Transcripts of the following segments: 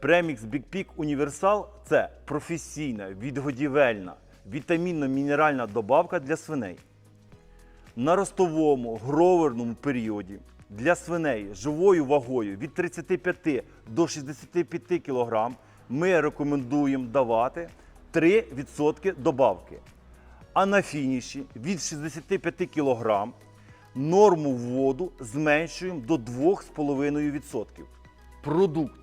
Премікс Big Peak Універсал це професійна, відгодівельна, вітамінно-мінеральна добавка для свиней. На ростовому гроверному періоді для свиней живою вагою від 35 до 65 кг ми рекомендуємо давати 3% добавки. А на фініші від 65 кг норму вводу зменшуємо до 2,5%. Продукт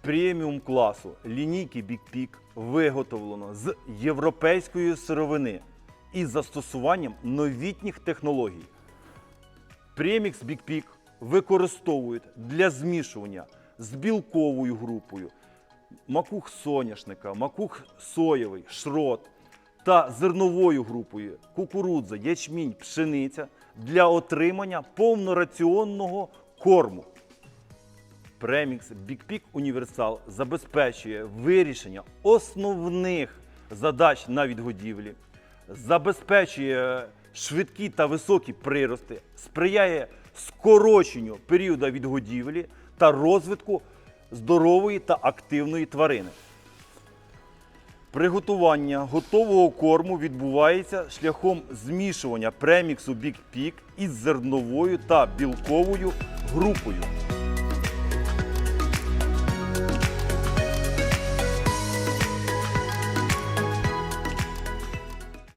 преміум класу лінійки Big Peak виготовлено з європейської сировини із застосуванням новітніх технологій. Премікс Big Peak використовують для змішування з білковою групою макух соняшника, макух соєвий, шрот та зерновою групою кукурудза, ячмінь, пшениця для отримання повнораціонного корму. Премікс Big Peak Універсал забезпечує вирішення основних задач на відгодівлі, забезпечує швидкі та високі прирости, сприяє скороченню періоду відгодівлі та розвитку здорової та активної тварини. Приготування готового корму відбувається шляхом змішування преміксу Big Peak із зерновою та білковою групою.